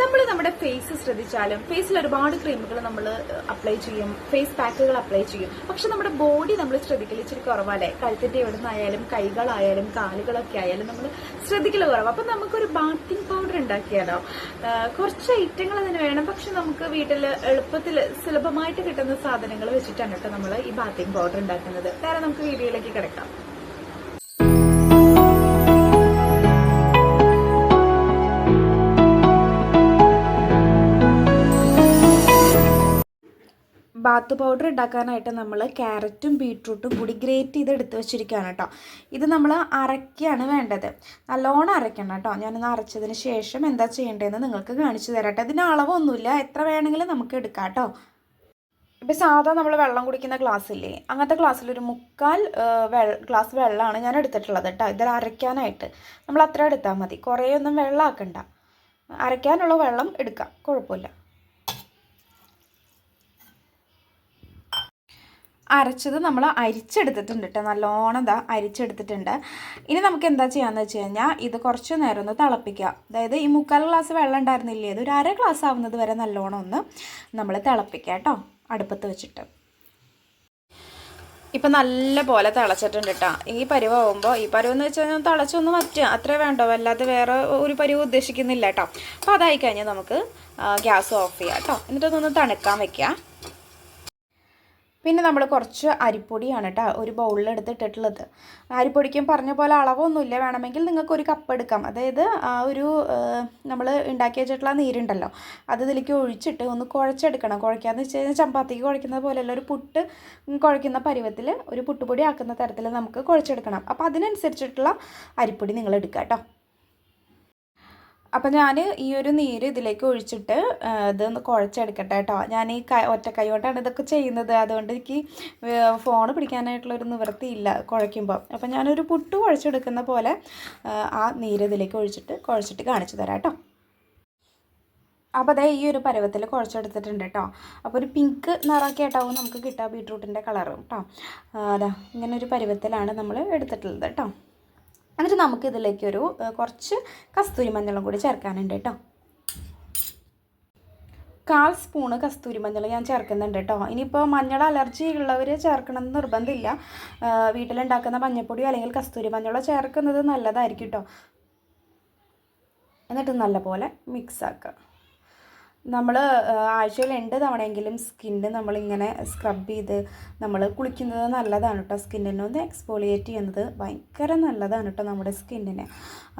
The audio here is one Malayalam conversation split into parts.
നമ്മൾ നമ്മുടെ ഫേസ് ശ്രദ്ധിച്ചാലും ഫേസിൽ ഒരുപാട് ക്രീമുകൾ നമ്മൾ അപ്ലൈ ചെയ്യും. ഫേസ് പാക്കുകൾ അപ്ലൈ ചെയ്യും. പക്ഷെ നമ്മുടെ ബോഡി നമ്മൾ ശ്രദ്ധിക്കൽ ഇച്ചിരി കുറവല്ലേ? കഴുത്തിന്റെ എവിടെ നിന്നായാലും കൈകളായാലും കാലുകളൊക്കെ ആയാലും നമ്മൾ ശ്രദ്ധിക്കൽ കുറവ്. അപ്പൊ നമുക്കൊരു ബാത്തിങ് പൗഡർ ഉണ്ടാക്കിയാലോ? കുറച്ച് ഐറ്റങ്ങൾ അതിന് വേണം. പക്ഷെ നമുക്ക് വീട്ടിൽ എളുപ്പത്തിൽ സുലഭമായിട്ട് കിട്ടുന്ന സാധനങ്ങൾ വെച്ചിട്ടാണ് കേട്ടോ നമ്മൾ ഈ ബാത്തിങ് പൗഡർ ഉണ്ടാക്കുന്നത്. വേറെ നമുക്ക് വീഡിയോയിലേക്ക് കിടക്കാം. ബാത്ത് പൗഡർ ഉണ്ടാക്കാനായിട്ട് നമ്മൾ ക്യാരറ്റും ബീട്രൂട്ടും കൂടി ഗ്രേറ്റ് ചെയ്ത് എടുത്ത് വെച്ചിരിക്കുകയാണ് കേട്ടോ. ഇത് നമ്മൾ അരക്കുകയാണ് വേണ്ടത്. നല്ലോണം അരയ്ക്കണം കേട്ടോ. ഞാനൊന്ന് അരച്ചതിന് ശേഷം എന്താ ചെയ്യേണ്ടതെന്ന് നിങ്ങൾക്ക് കാണിച്ചു തരാം കേട്ടോ. ഇതിന് അളവൊന്നുമില്ല. എത്ര വേണമെങ്കിലും നമുക്ക് എടുക്കാം കേട്ടോ. ഇപ്പോൾ സാധാ നമ്മൾ വെള്ളം കുടിക്കുന്ന ഗ്ലാസ് ഇല്ലേ? അങ്ങനത്തെ ഗ്ലാസ്സിൽ ഒരു മുക്കാൽ ഗ്ലാസ് വെള്ളമാണ് ഞാൻ എടുത്തിട്ടുള്ളത് കേട്ടോ. ഇതിൽ അരയ്ക്കാനായിട്ട്. നമ്മൾ അത്ര എടുത്താൽ മതി. കുറേയൊന്നും വെള്ളമാക്കണ്ട അരയ്ക്കാനുള്ള വെള്ളം എടുക്കാം. കുഴപ്പമില്ല. അരച്ചത് നമ്മൾ അരിച്ചെടുത്തിട്ടുണ്ട് കേട്ടോ. നല്ലോണം ഇതാ അരിച്ചെടുത്തിട്ടുണ്ട്. ഇനി നമുക്ക് എന്താ ചെയ്യാന്ന് വെച്ച് കഴിഞ്ഞാൽ ഇത് കുറച്ച് നേരം ഒന്ന് തിളപ്പിക്കുക. അതായത് ഈ മുക്കാൽ ഗ്ലാസ് വെള്ളം ഉണ്ടായിരുന്നില്ലേ ഇത് ഒരു അര ഗ്ലാസ് ആവുന്നത് വരെ നല്ലോണം ഒന്ന് നമ്മൾ തിളപ്പിക്കുക കേട്ടോ അടുപ്പത്ത് വെച്ചിട്ട്. ഇപ്പം നല്ല പോലെ തിളച്ചിട്ടുണ്ട് കേട്ടോ. ഈ പരുവാകുമ്പോൾ ഈ പരുവെന്ന് വെച്ച് കഴിഞ്ഞാൽ തിളച്ചൊന്ന് വറ്റുക അത്രേ വേണ്ടോ? വല്ലാതെ വേറെ ഒരു പരുവ് ഉദ്ദേശിക്കുന്നില്ല കേട്ടോ. അപ്പോൾ അതായി കഴിഞ്ഞാൽ നമുക്ക് ഗ്യാസ് ഓഫ് ചെയ്യാം കേട്ടോ. എന്നിട്ടൊന്നൊന്ന് തണുക്കാൻ വെക്കുക. പിന്നെ നമ്മൾ കുറച്ച് അരിപ്പൊടിയാണ് കേട്ടോ ഒരു ബൗളിൽ എടുത്തിട്ടുള്ളത് അരിപ്പൊടിക്കും പറഞ്ഞ പോലെ അളവൊന്നുമില്ല. വേണമെങ്കിൽ നിങ്ങൾക്ക് ഒരു കപ്പ് എടുക്കാം. അതായത് ആ ഒരു നമ്മൾ ഉണ്ടാക്കി വെച്ചിട്ടുള്ള നീരുണ്ടല്ലോ അത് ഇതിലേക്ക് ഒഴിച്ചിട്ട് ഒന്ന് കുഴച്ചെടുക്കണം. കുഴയ്ക്കാന്ന് വെച്ച് കഴിഞ്ഞാൽ ചപ്പാത്തിക്ക് കുഴക്കുന്നത് പോലെയല്ല ഒരു പുട്ട് കുഴക്കുന്ന പരുവത്തിൽ ഒരു പുട്ടുപൊടി ആക്കുന്ന തരത്തിൽ നമുക്ക് കുഴച്ചെടുക്കണം. അപ്പോൾ അതിനനുസരിച്ചിട്ടുള്ള അരിപ്പൊടി നിങ്ങൾ എടുക്കുക കേട്ടോ അപ്പം ഞാൻ ഈ ഒരു നീര് ഇതിലേക്ക് ഒഴിച്ചിട്ട് ഇതൊന്ന് കുഴച്ചെടുക്കട്ടെ കേട്ടോ. ഞാൻ ഈ കൈ ഒറ്റ കൈ കൊണ്ടാണ് ഇതൊക്കെ ചെയ്യുന്നത്. അതുകൊണ്ട് എനിക്ക് ഫോൺ പിടിക്കാനായിട്ടുള്ളൊരു നിവൃത്തിയില്ല കുഴയ്ക്കുമ്പോൾ അപ്പം ഞാനൊരു പുട്ട് കുഴച്ചെടുക്കുന്ന പോലെ ആ, നീര് ഇതിലേക്ക് ഒഴിച്ചിട്ട് കുഴച്ചിട്ട് കാണിച്ചു തരാം കേട്ടോ. അപ്പോൾ അതേ ഈ ഒരു പരുവത്തിൽ കുഴച്ചെടുത്തിട്ടുണ്ട് കേട്ടോ. അപ്പോൾ ഒരു പിങ്ക് നിറമൊക്കെ ആയിട്ടാവും നമുക്ക് കിട്ടുക ബീട്രൂട്ടിന്റെ കളറും കേട്ടോ. അതാ ഇങ്ങനെ ഒരു പരുവത്തിലാണ് നമ്മൾ എടുത്തിട്ടുള്ളത് കേട്ടോ. എന്നിട്ട് നമുക്ക് ഇതിലേക്ക് ഒരു കുറച്ച് കസ്തൂരി മഞ്ഞളും കൂടി ചേർക്കാനുണ്ട് കേട്ടോ. കാൽ സ്പൂണ് കസ്തൂരി മഞ്ഞൾ ഞാൻ ചേർക്കുന്നുണ്ട് കേട്ടോ. ഇനിയിപ്പോൾ മഞ്ഞൾ അലർജി ഉള്ളവർ ചേർക്കണം എന്ന് നിർബന്ധമില്ല വീട്ടിലുണ്ടാക്കുന്ന മഞ്ഞൾപ്പൊടിയോ അല്ലെങ്കിൽ കസ്തൂരി മഞ്ഞളോ ചേർക്കുന്നത് നല്ലതായിരിക്കും കേട്ടോ. എന്നിട്ട് നല്ലപോലെ മിക്സ് ആക്കുക. നമ്മൾ ആഴ്ചയിൽ രണ്ട് തവണയെങ്കിലും സ്കിന്ന് നമ്മളിങ്ങനെ സ്ക്രബ് ചെയ്ത് നമ്മൾ കുളിക്കുന്നത് നല്ലതാണ് കേട്ടോ സ്കിന്നിനെ ഒന്ന് എക്സ്പോളിയേറ്റ് ചെയ്യുന്നത് ഭയങ്കര നല്ലതാണ് കേട്ടോ നമ്മുടെ സ്കിന്നിന്.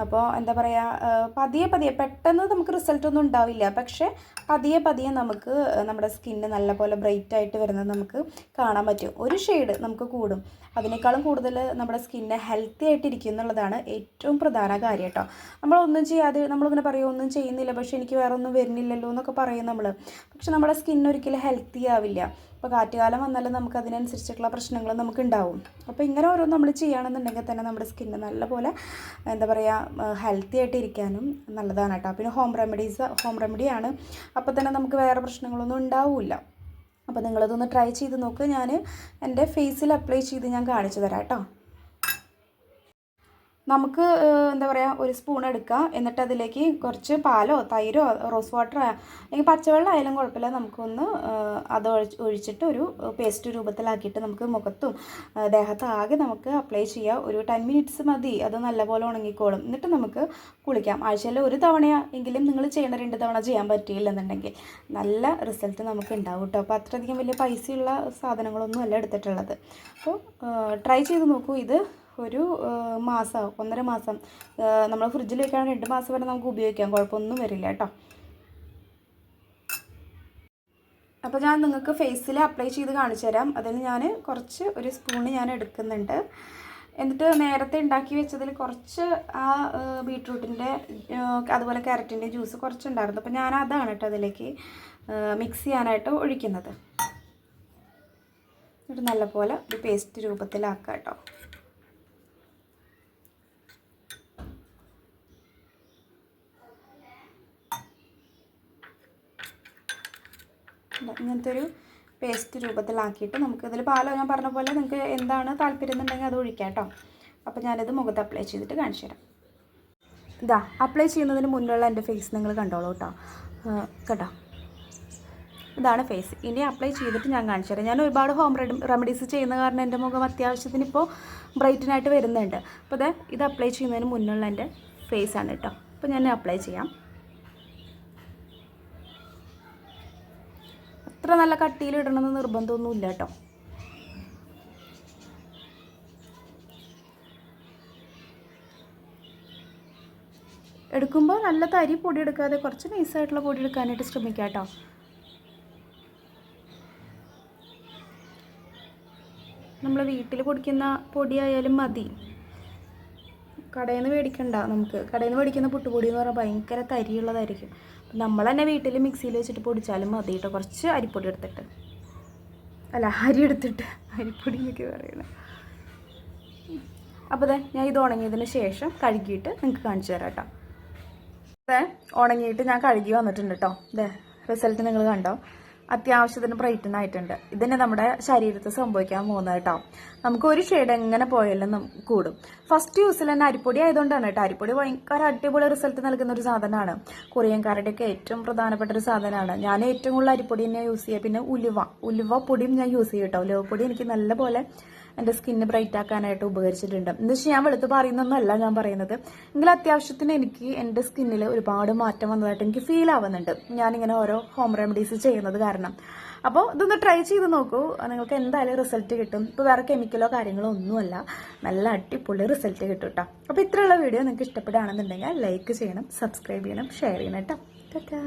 അപ്പോൾ എന്താ പറയുക പതിയെ പതിയെ പെട്ടെന്ന് നമുക്ക് റിസൾട്ട് ഒന്നും ഉണ്ടാവില്ല. പക്ഷേ പതിയെ പതിയെ നമുക്ക് നമ്മുടെ സ്കിന്ന് നല്ലപോലെ ബ്രൈറ്റ് ആയിട്ട് വരുന്നത് നമുക്ക് കാണാൻ പറ്റും. ഒരു ഷെയ്ഡ് നമുക്ക് കൂടും. അതിനേക്കാളും കൂടുതൽ നമ്മുടെ സ്കിന്ന് ഹെൽത്തി ആയിട്ടിരിക്കും എന്നുള്ളതാണ് ഏറ്റവും പ്രധാന കാര്യം കേട്ടോ നമ്മളൊന്നും ചെയ്യാതെ നമ്മളിങ്ങനെ പറയും ഒന്നും ചെയ്യുന്നില്ല. പക്ഷേ എനിക്ക് വേറെ ഒന്നും വരുന്നില്ലല്ലോ എന്നൊക്കെ പറയും നമ്മൾ പക്ഷെ നമ്മുടെ സ്കിൻ ഒരിക്കലും ഹെൽത്തി ആവില്ല. അപ്പോൾ കാറ്റുകാലം വന്നാലും നമുക്ക് അതിനനുസരിച്ചിട്ടുള്ള പ്രശ്നങ്ങൾ നമുക്ക് ഉണ്ടാവും. അപ്പോൾ ഇങ്ങനെ ഓരോ നമ്മൾ ചെയ്യുകയാണെന്നുണ്ടെങ്കിൽ തന്നെ നമ്മുടെ സ്കിന്ന് നല്ലപോലെ എന്താ പറയുക ഹെൽത്തി ആയിട്ട് ഇരിക്കാനും നല്ലതാണ് കേട്ടോ. പിന്നെ ഹോം റെമഡീസ് ഹോം റെമഡിയാണ് അപ്പോൾ തന്നെ നമുക്ക് വേറെ പ്രശ്നങ്ങളൊന്നും ഉണ്ടാവില്ല. അപ്പോൾ നിങ്ങളതൊന്ന് ട്രൈ ചെയ്ത് നോക്ക്. ഞാൻ എന്റെ ഫേസിൽ അപ്ലൈ ചെയ്ത് ഞാൻ കാണിച്ചു തരാം കേട്ടോ. നമുക്ക് എന്താ പറയുക ഒരു സ്പൂൺ എടുക്കുക എന്നിട്ട് അതിലേക്ക് കുറച്ച് പാലോ തൈരോ റോസ് വാട്ടറോ അല്ലെങ്കിൽ പച്ചവെള്ളം ആയാലും കുഴപ്പമില്ല. നമുക്കൊന്ന് അത് ഒഴിച്ച് ഒഴിച്ചിട്ട് ഒരു പേസ്റ്റ് രൂപത്തിലാക്കിയിട്ട് നമുക്ക് മുഖത്തും ദേഹത്തും ദേഹത്ത് ആകെ നമുക്ക് അപ്ലൈ ചെയ്യാം. ഒരു ടെൻ മിനിറ്റ്സ് മതി. അത് നല്ലപോലെ ഉണങ്ങിക്കോളും. എന്നിട്ട് നമുക്ക് കുളിക്കാം. ആഴ്ചയിൽ ഒരു തവണ എങ്കിലും നിങ്ങൾ ചെയ്യണ രണ്ട് തവണ ചെയ്യാൻ പറ്റിയില്ലെന്നുണ്ടെങ്കിൽ നല്ല റിസൾട്ട് നമുക്ക് ഉണ്ടാവും കേട്ടോ. അപ്പോൾ അത്രയധികം വലിയ പൈസയുള്ള സാധനങ്ങളൊന്നും അല്ല എടുത്തിട്ടുള്ളത്. അപ്പോൾ ട്രൈ ചെയ്ത് നോക്കൂ. ഇത് ഒരു മാസം ഒന്നര മാസം. നമ്മൾ ഫ്രിഡ്ജിൽ വെക്കുകയാണെങ്കിൽ രണ്ട് മാസം വരെ നമുക്ക് ഉപയോഗിക്കാം. കുഴപ്പമൊന്നും വരില്ല കേട്ടോ. അപ്പോൾ ഞാൻ നിങ്ങൾക്ക് ഫേസിൽ അപ്ലൈ ചെയ്ത് കാണിച്ചു തരാം. അതിൽ ഞാൻ കുറച്ച് ഒരു സ്പൂണ് ഞാൻ എടുക്കുന്നുണ്ട്. എന്നിട്ട് നേരത്തെ ഉണ്ടാക്കി വെച്ചതിൽ കുറച്ച് ആ ബീട്രൂട്ടിന്റെ അതുപോലെ ക്യാരറ്റിന്റെ ജ്യൂസ് കുറച്ചുണ്ടായിരുന്നു. അപ്പോൾ ഞാൻ അതാണ് കേട്ടോ അതിലേക്ക് മിക്സ് ചെയ്യാനായിട്ട് ഒഴിക്കുന്നത്. എന്നിട്ട് നല്ലപോലെ ഒരു പേസ്റ്റ് രൂപത്തിലാക്കാം കേട്ടോ. ഇങ്ങനത്തെ ഒരു പേസ്റ്റ് രൂപത്തിലാക്കിയിട്ട് നമുക്ക് ഇതിൽ പാലോ ഞാൻ പറഞ്ഞ പോലെ നിങ്ങൾക്ക് എന്താണ് താല്പര്യം എന്നുണ്ടെങ്കിൽ അത് ഒഴിക്കാം കേട്ടോ അപ്പോൾ ഞാനത് മുഖത്ത് അപ്ലൈ ചെയ്തിട്ട് കാണിച്ചു തരാം. ഇതാ അപ്ലൈ ചെയ്യുന്നതിന് മുന്നിലുള്ള എന്റെ ഫേസ് നിങ്ങൾ കണ്ടോളൂ കേട്ടോ കേട്ടോ. ഇതാണ് ഫേസ് ഇനി അപ്ലൈ ചെയ്തിട്ട് ഞാൻ കാണിച്ചു തരാം. ഞാൻ ഒരുപാട് ഹോം റെമഡീസ് ചെയ്യുന്ന കാരണം എന്റെ മുഖം അത്യാവശ്യത്തിന് ഇപ്പോൾ ബ്രൈറ്റനായിട്ട് വരുന്നുണ്ട്. അപ്പോൾ ഇത് ഇത് അപ്ലൈ ചെയ്യുന്നതിന് മുന്നുള്ള എന്റെ ഫേസ് ആണ് കേട്ടോ അപ്പോൾ ഞാൻ അപ്ലൈ ചെയ്യാം. അത്ര നല്ല കട്ടിയിൽ ഇടണമെന്ന് നിർബന്ധമൊന്നുമില്ല കേട്ടോ. എടുക്കുമ്പോൾ നല്ല തരി പൊടി എടുക്കാതെ കുറച്ച് നൈസായിട്ടുള്ള പൊടി എടുക്കാനായിട്ട് ശ്രമിക്കാം കേട്ടോ. നമ്മൾ വീട്ടിൽ പൊടിക്കുന്ന പൊടിയായാലും മതി. കടയിൽ നിന്ന് മേടിക്കണ്ട നമുക്ക്. കടയിൽ നിന്ന് മേടിക്കുന്ന പുട്ടുപൊടി എന്ന് പറഞ്ഞാൽ ഭയങ്കര തരിയുള്ളതായിരിക്കും. നമ്മൾ തന്നെ വീട്ടിൽ മിക്സിയിൽ വെച്ചിട്ട് പൊടിച്ചാലും മതി കേട്ടോ. കുറച്ച് അരിപ്പൊടി എടുത്തിട്ട്. അല്ല അരി എടുത്തിട്ട്. അരിപ്പൊടി എന്നൊക്കെ പറയുന്നത്. അപ്പോൾ അതെ ഞാൻ ഇത് ഉണങ്ങിയതിന് ശേഷം കഴുകിയിട്ട് നിങ്ങൾക്ക് കാണിച്ചു തരാം കേട്ടോ. അതെ ഉണങ്ങിയിട്ട് ഞാൻ കഴുകി വന്നിട്ടുണ്ട് കേട്ടോ. അതെ റിസൾട്ട് നിങ്ങൾ കണ്ടോ? അത്യാവശ്യത്തിന് ബ്രൈറ്റൻ ആയിട്ടുണ്ട്. ഇതന്നെ നമ്മുടെ ശരീരത്തിൽ സംഭവിക്കാൻ പോകുന്നത് കേട്ടോ. നമുക്ക് ഒരു ഷെയ്ഡ് എങ്ങനെ പോയാലും കൂടും. ഫസ്റ്റ് യൂസിൽ തന്നെ അരിപ്പൊടി ആയതുകൊണ്ടാണ് കേട്ടോ. അരിപ്പൊടി ഭയങ്കര അടിപൊളി റിസൾട്ട് നൽകുന്ന ഒരു സാധനമാണ്. കൊറിയൻകാരുടെയൊക്കെ ഏറ്റവും പ്രധാനപ്പെട്ട ഒരു സാധനമാണ്. ഞാൻ ഏറ്റവും കൂടുതൽ അരിപ്പൊടി തന്നെ യൂസ് ചെയ്യുക പിന്നെ ഉലുവ. ഉലുവ പൊടിയും ഞാൻ യൂസ് ചെയ്യും കേട്ടോ. ഉലുവ പൊടി എനിക്ക് നല്ലപോലെ എന്റെ സ്കിന്ന് ബ്രൈറ്റ് ആക്കാനായിട്ട് ഉപകരിച്ചിട്ടുണ്ട്. എന്ന് വെച്ചാൽ ഞാൻ വെളുത്ത് പറയുന്നൊന്നല്ല ഞാൻ പറയുന്നത്. എങ്കിൽ അത്യാവശ്യത്തിന് എനിക്ക് എന്റെ സ്കിന്നിൽ ഒരുപാട് മാറ്റം വന്നതായിട്ട് എനിക്ക് ഫീൽ ആവുന്നുണ്ട്. ഞാനിങ്ങനെ ഓരോ ഹോം റെമഡീസ് ചെയ്യുന്നത് കാരണം. അപ്പോൾ ഇതൊന്ന് ട്രൈ ചെയ്ത് നോക്കൂ. നിങ്ങൾക്ക് എന്തായാലും റിസൾട്ട് കിട്ടും. ഇപ്പോൾ വേറെ കെമിക്കലോ കാര്യങ്ങളോ ഒന്നുമല്ല. നല്ല അടിപൊളി റിസൾട്ട് കിട്ടും കേട്ടോ അപ്പോൾ ഇത്രയുള്ള വീഡിയോ നിങ്ങൾക്ക് ഇഷ്ടപ്പെടുകയാണെന്നുണ്ടെങ്കിൽ ലൈക്ക് ചെയ്യണം സബ്സ്ക്രൈബ് ചെയ്യണം ഷെയർ ചെയ്യണം കേട്ടോ ടാറ്റാ